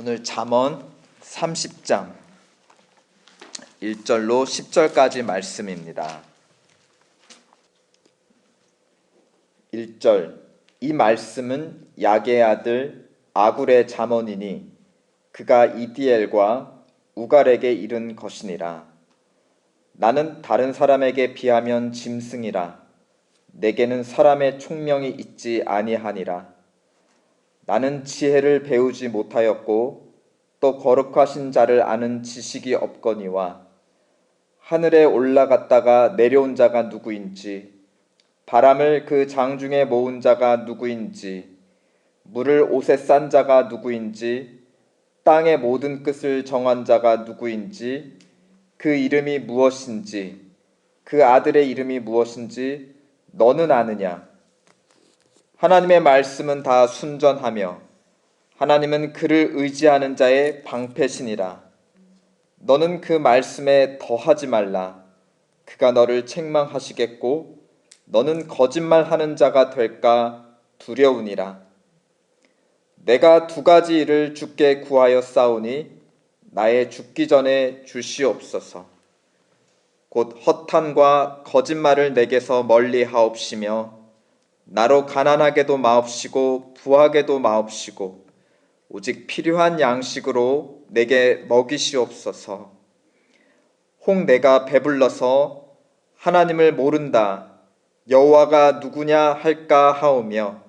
오늘 잠언 30장 1절로 10절까지 말씀입니다. 1절 이 말씀은 야게 아들 아굴의 잠언이니 그가 이디엘과 우갈에게 이른 것이니라. 나는 다른 사람에게 비하면 짐승이라. 내게는 사람의 총명이 있지 아니하니라 나는 지혜를 배우지 못하였고 또 거룩하신 자를 아는 지식이 없거니와 하늘에 올라갔다가 내려온 자가 누구인지 바람을 그 장중에 모은 자가 누구인지 물을 옷에 싼 자가 누구인지 땅의 모든 끝을 정한 자가 누구인지 그 이름이 무엇인지 그 아들의 이름이 무엇인지 너는 아느냐 하나님의 말씀은 다 순전하며 하나님은 그를 의지하는 자의 방패시니라. 너는 그 말씀에 더하지 말라. 그가 너를 책망하시겠고 너는 거짓말하는 자가 될까 두려우니라. 내가 두 가지 일을 주께 구하여 싸우니 나의 죽기 전에 주시옵소서. 곧 허탄과 거짓말을 내게서 멀리 하옵시며 나로 가난하게도 마옵시고 부하게도 마옵시고 오직 필요한 양식으로 내게 먹이시옵소서. 혹 내가 배불러서 하나님을 모른다 여호와가 누구냐 할까 하오며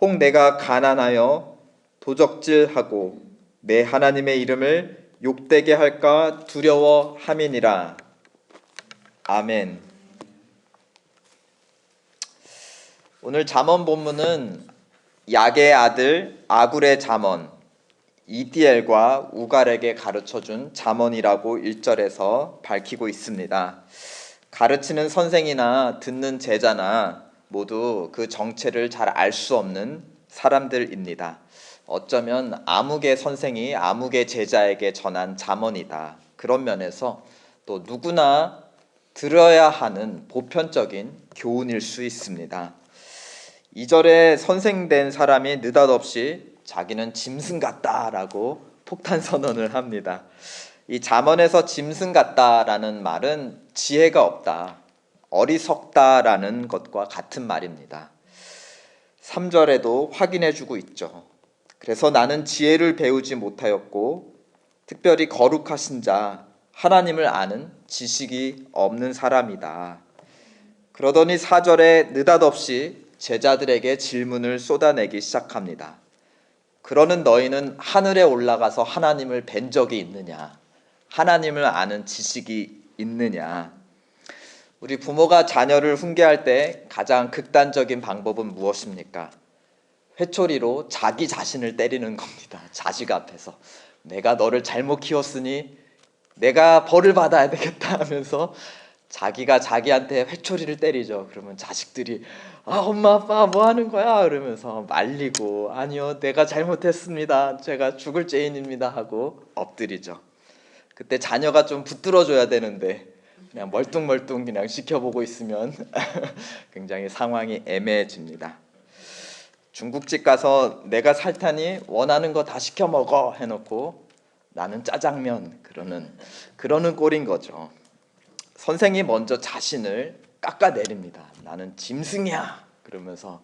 혹 내가 가난하여 도적질하고 내 하나님의 이름을 욕되게 할까 두려워함이니라. 아멘. 오늘 잠언 본문은 야게의 아들 아굴의 잠언 이디엘과 우갈에게 가르쳐 준 잠언이라고 1절에서 밝히고 있습니다. 가르치는 선생이나 듣는 제자나 모두 그 정체를 잘 알 수 없는 사람들입니다. 어쩌면 아무개 선생이 아무개 제자에게 전한 잠언이다. 그런 면에서 또 누구나 들어야 하는 보편적인 교훈일 수 있습니다. 2절에 선생된 사람이 느닷없이 자기는 짐승 같다라고 폭탄 선언을 합니다. 이 잠언에서 짐승 같다라는 말은 지혜가 없다, 어리석다라는 것과 같은 말입니다. 3절에도 확인해 주고 있죠. 그래서 나는 지혜를 배우지 못하였고 특별히 거룩하신 자 하나님을 아는 지식이 없는 사람이다. 그러더니 4절에 느닷없이 제자들에게 질문을 쏟아내기 시작합니다. 그러는 너희는 하늘에 올라가서 하나님을 뵌 적이 있느냐? 하나님을 아는 지식이 있느냐? 우리 부모가 자녀를 훈계할 때 가장 극단적인 방법은 무엇입니까? 회초리로 자기 자신을 때리는 겁니다. 자식 앞에서. 내가 너를 잘못 키웠으니 내가 벌을 받아야 되겠다 하면서 자기가 자기한테 회초리를 때리죠. 그러면 자식들이 아 엄마 아빠 뭐 하는 거야? 그러면서 말리고 아니요 내가 잘못했습니다. 제가 죽을 죄인입니다 하고 엎드리죠. 그때 자녀가 좀 붙들어줘야 되는데 그냥 멀뚱멀뚱 그냥 지켜보고 있으면 굉장히 상황이 애매해집니다. 중국집 가서 내가 살타니 원하는 거 다 시켜 먹어 해놓고 나는 짜장면 그러는 그러는 꼴인 거죠. 선생이 먼저 자신을 깎아내립니다. 나는 짐승이야. 그러면서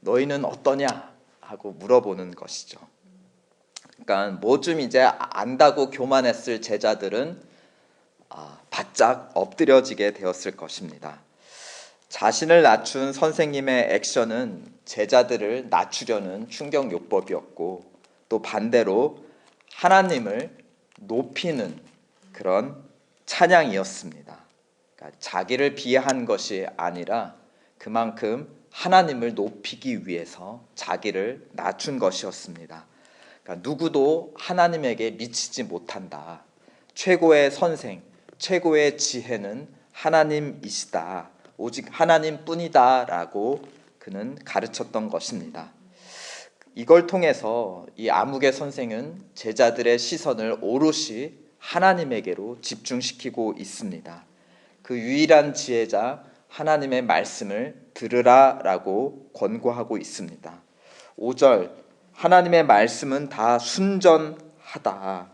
너희는 어떠냐 하고 물어보는 것이죠. 그러니까 뭐 좀 이제 안다고 교만했을 제자들은 아, 바짝 엎드려지게 되었을 것입니다. 자신을 낮춘 선생님의 액션은 제자들을 낮추려는 충격 요법이었고 또 반대로 하나님을 높이는 그런 찬양이었습니다. 그러니까 자기를 비하한 것이 아니라 그만큼 하나님을 높이기 위해서 자기를 낮춘 것이었습니다. 그러니까 누구도 하나님에게 미치지 못한다. 최고의 선생, 최고의 지혜는 하나님이시다. 오직 하나님뿐이다라고 그는 가르쳤던 것입니다. 이걸 통해서 이 아무개 선생은 제자들의 시선을 오롯이 하나님에게로 집중시키고 있습니다. 그 유일한 지혜자 하나님의 말씀을 들으라라고 권고하고 있습니다. 5절 하나님의 말씀은 다 순전하다.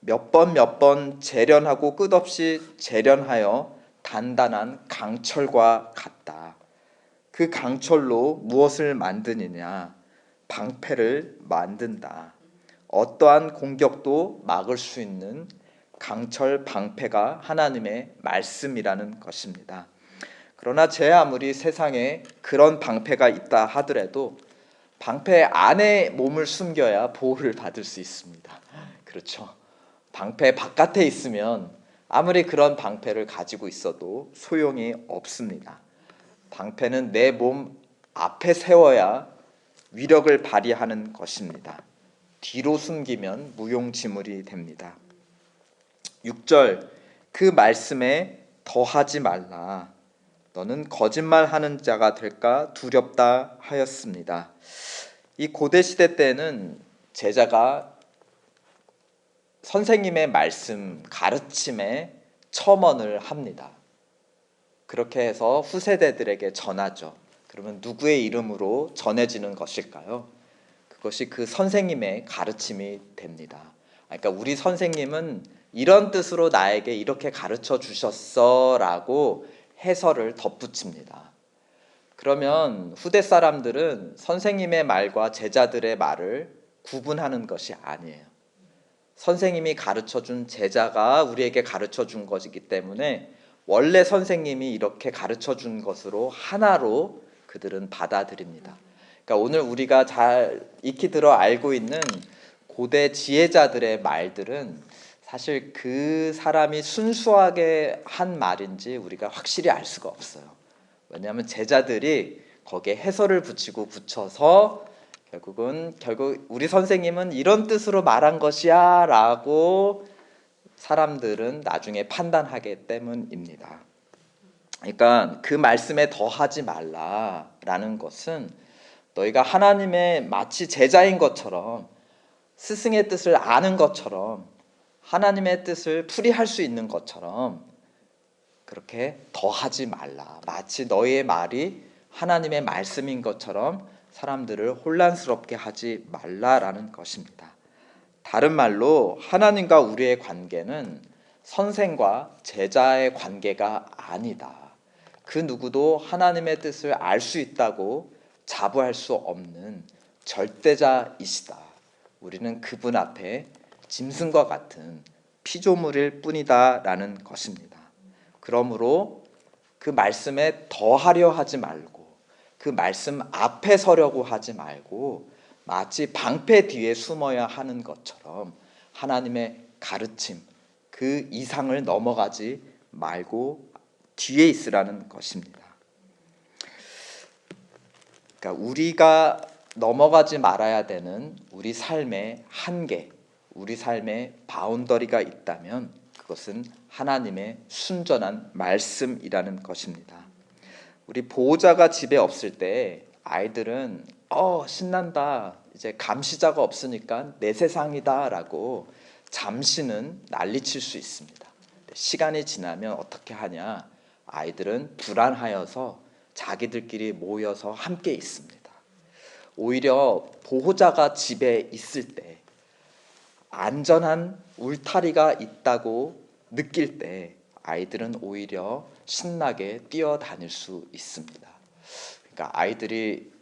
몇 번 몇 번 재련하고 끝없이 재련하여 단단한 강철과 같다. 그 강철로 무엇을 만드느냐? 방패를 만든다. 어떠한 공격도 막을 수 있는 강철 방패가 하나님의 말씀이라는 것입니다. 그러나 제 아무리 세상에 그런 방패가 있다 하더라도 방패 안에 몸을 숨겨야 보호를 받을 수 있습니다. 그렇죠. 방패 바깥에 있으면 아무리 그런 방패를 가지고 있어도 소용이 없습니다. 방패는 내 몸 앞에 세워야 위력을 발휘하는 것입니다. 뒤로 숨기면 무용지물이 됩니다. 6절 그 말씀에 더하지 말라. 너는 거짓말하는 자가 될까 두렵다 하였습니다. 이 고대 시대 때는 제자가 선생님의 말씀 가르침에 첨언을 합니다. 그렇게 해서 후세대들에게 전하죠. 그러면 누구의 이름으로 전해지는 것일까요? 그것이 그 선생님의 가르침이 됩니다. 그러니까 우리 선생님은 이런 뜻으로 나에게 이렇게 가르쳐 주셨어 라고 해설을 덧붙입니다. 그러면 후대 사람들은 선생님의 말과 제자들의 말을 구분하는 것이 아니에요. 선생님이 가르쳐 준 제자가 우리에게 가르쳐 준 것이기 때문에 원래 선생님이 이렇게 가르쳐 준 것으로 하나로 그들은 받아들입니다. 그러니까 오늘 우리가 잘 익히 들어 알고 있는 고대 지혜자들의 말들은 사실 그 사람이 순수하게 한 말인지 우리가 확실히 알 수가 없어요. 왜냐하면 제자들이 거기에 해설을 붙이고 붙여서 결국은 결국 우리 선생님은 이런 뜻으로 말한 것이야라고 사람들은 나중에 판단하기 때문입니다. 그러니까 그 말씀에 더하지 말라라는 것은 너희가 하나님의 마치 제자인 것처럼 스승의 뜻을 아는 것처럼 하나님의 뜻을 풀이할 수 있는 것처럼 그렇게 더하지 말라. 마치 너희의 말이 하나님의 말씀인 것처럼 사람들을 혼란스럽게 하지 말라라는 것입니다. 다른 말로 하나님과 우리의 관계는 선생과 제자의 관계가 아니다. 그 누구도 하나님의 뜻을 알 수 있다고 자부할 수 없는 절대자이시다. 우리는 그분 앞에 짐승과 같은 피조물일 뿐이다 라는 것입니다. 그러므로 그 말씀에 더하려 하지 말고 그 말씀 앞에 서려고 하지 말고 마치 방패 뒤에 숨어야 하는 것처럼 하나님의 가르침 그 이상을 넘어가지 말고 뒤에 있으라는 것입니다. 그러니까 우리가 넘어가지 말아야 되는 우리 삶의 한계, 우리 삶의 바운더리가 있다면 그것은 하나님의 순전한 말씀이라는 것입니다. 우리 보호자가 집에 없을 때 아이들은 어 신난다 이제 감시자가 없으니까 내 세상이다라고 잠시는 난리칠 수 있습니다. 시간이 지나면 어떻게 하냐 아이들은 불안하여서 자기들끼리 모여서 함께 있습니다. 오히려 보호자가 집에 있을 때 안전한 울타리가 있다고 느낄 때 아이들은 오히려 신나게 뛰어다닐 수 있습니다. 그러니까 아이들이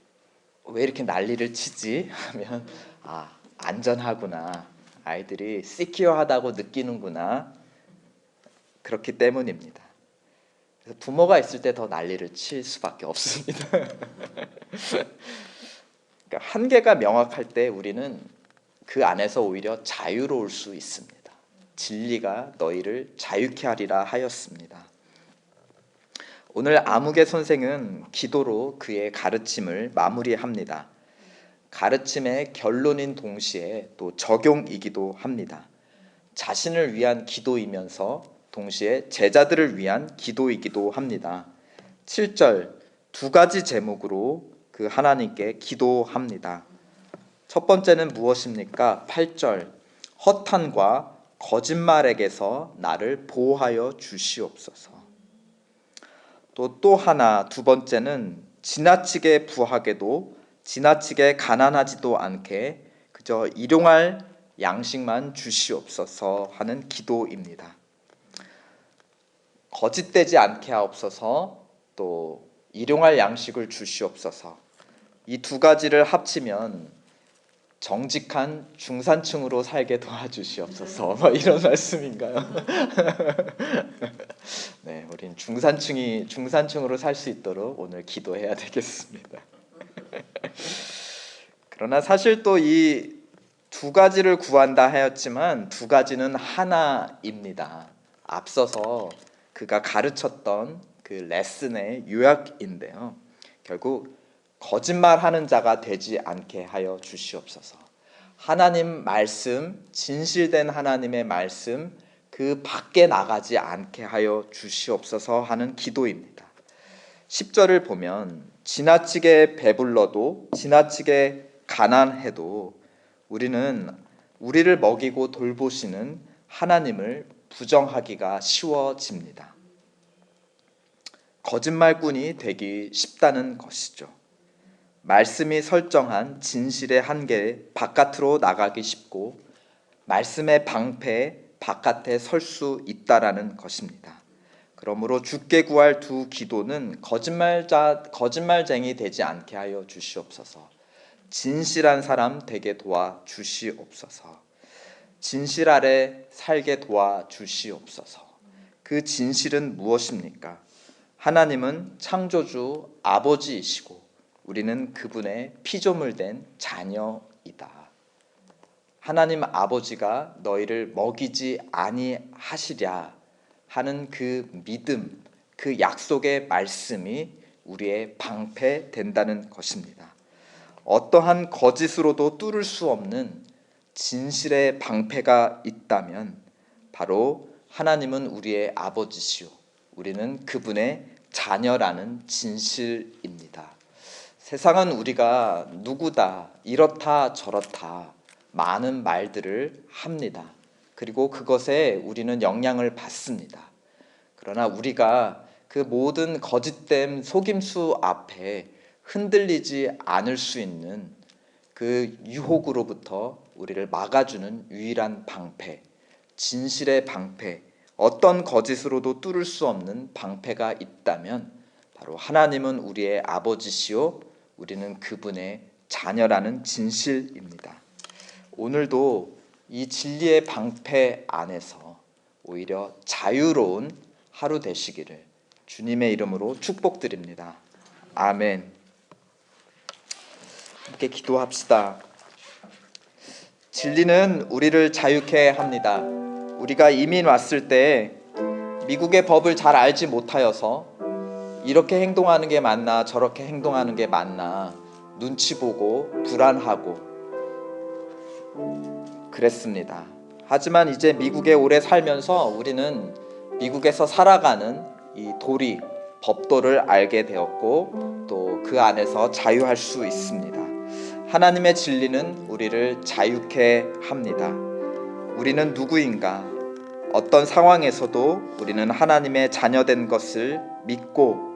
왜 이렇게 난리를 치지 하면 아 안전하구나 아이들이 시큐어하다고 느끼는구나 그렇기 때문입니다. 그래서 부모가 있을 때 더 난리를 칠 수밖에 없습니다. 그러니까 한계가 명확할 때 우리는 그 안에서 오히려 자유로울 수 있습니다. 진리가 너희를 자유케 하리라 하였습니다. 오늘 아무개 선생은 기도로 그의 가르침을 마무리합니다. 가르침의 결론인 동시에 또 적용이기도 합니다. 자신을 위한 기도이면서 동시에 제자들을 위한 기도이기도 합니다. 7절 두 가지 제목으로 그 하나님께 기도합니다. 첫 번째는 무엇입니까? 8절 허탄과 거짓말에게서 나를 보호하여 주시옵소서. 또 또 하나 두 번째는 지나치게 부하게도 지나치게 가난하지도 않게 그저 일용할 양식만 주시옵소서 하는 기도입니다. 거짓되지 않게 하옵소서 또 일용할 양식을 주시옵소서 이 두 가지를 합치면 정직한 중산층으로 살게 도와주시옵소서 뭐 이런 말씀인가요? 네, 우린 중산층이 중산층으로 살 수 있도록 오늘 기도해야 되겠습니다. 그러나 사실 또 이 두 가지를 구한다 하였지만 두 가지는 하나입니다. 앞서서 그가 가르쳤던 그 레슨의 요약인데요. 결국 거짓말하는 자가 되지 않게 하여 주시옵소서. 하나님 말씀, 진실된 하나님의 말씀 그 밖에 나가지 않게 하여 주시옵소서 하는 기도입니다. 10절을 보면 지나치게 배불러도 지나치게 가난해도 우리는 우리를 먹이고 돌보시는 하나님을 부정하기가 쉬워집니다. 거짓말꾼이 되기 쉽다는 것이죠. 말씀이 설정한 진실의 한계 바깥으로 나가기 쉽고 말씀의 방패 바깥에 설 수 있다라는 것입니다. 그러므로 죽게 구할 두 기도는 거짓말자 거짓말쟁이 되지 않게 하여 주시옵소서. 진실한 사람 되게 도와 주시옵소서. 진실 아래 살게 도와 주시옵소서. 그 진실은 무엇입니까? 하나님은 창조주 아버지이시고 우리는 그분의 피조물 된 자녀이다. 하나님 아버지가 너희를 먹이지 아니하시랴 하는 그 믿음, 그 약속의 말씀이 우리의 방패 된다는 것입니다. 어떠한 거짓으로도 뚫을 수 없는 진실의 방패가 있다면 바로 하나님은 우리의 아버지시오. 우리는 그분의 자녀라는 진실입니다. 세상은 우리가 누구다, 이렇다, 저렇다 많은 말들을 합니다. 그리고 그것에 우리는 영향을 받습니다. 그러나 우리가 그 모든 거짓됨 속임수 앞에 흔들리지 않을 수 있는 그 유혹으로부터 우리를 막아주는 유일한 방패, 진실의 방패, 어떤 거짓으로도 뚫을 수 없는 방패가 있다면 바로 하나님은 우리의 아버지시요 우리는 그분의 자녀라는 진실입니다. 오늘도 이 진리의 방패 안에서 오히려 자유로운 하루 되시기를 주님의 이름으로 축복드립니다. 아멘. 함께 기도합시다. 진리는 우리를 자유케 합니다. 우리가 이민 왔을 때 미국의 법을 잘 알지 못하여서 이렇게 행동하는 게 맞나 저렇게 행동하는 게 맞나 눈치 보고 불안하고 그랬습니다. 하지만 이제 미국에 오래 살면서 우리는 미국에서 살아가는 이 도리, 법도를 알게 되었고 또 그 안에서 자유할 수 있습니다. 하나님의 진리는 우리를 자유케 합니다. 우리는 누구인가? 어떤 상황에서도 우리는 하나님의 자녀된 것을 믿고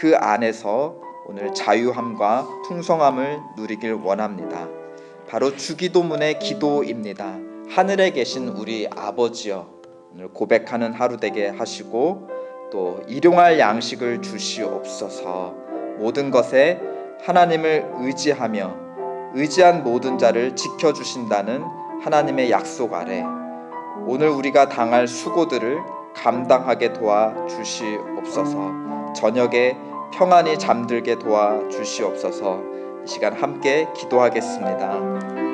그 안에서 오늘 자유함과 풍성함을 누리길 원합니다. 바로 주기도문의 기도입니다. 하늘에 계신 우리 아버지여 오늘 고백하는 하루 되게 하시고 또 일용할 양식을 주시옵소서. 모든 것에 하나님을 의지하며 의지한 모든 자를 지켜 주신다는 하나님의 약속 아래 오늘 우리가 당할 수고들을 감당하게 도와 주시옵소서. 저녁에 평안히 잠들게 도와 주시옵소서. 이 시간 함께 기도하겠습니다.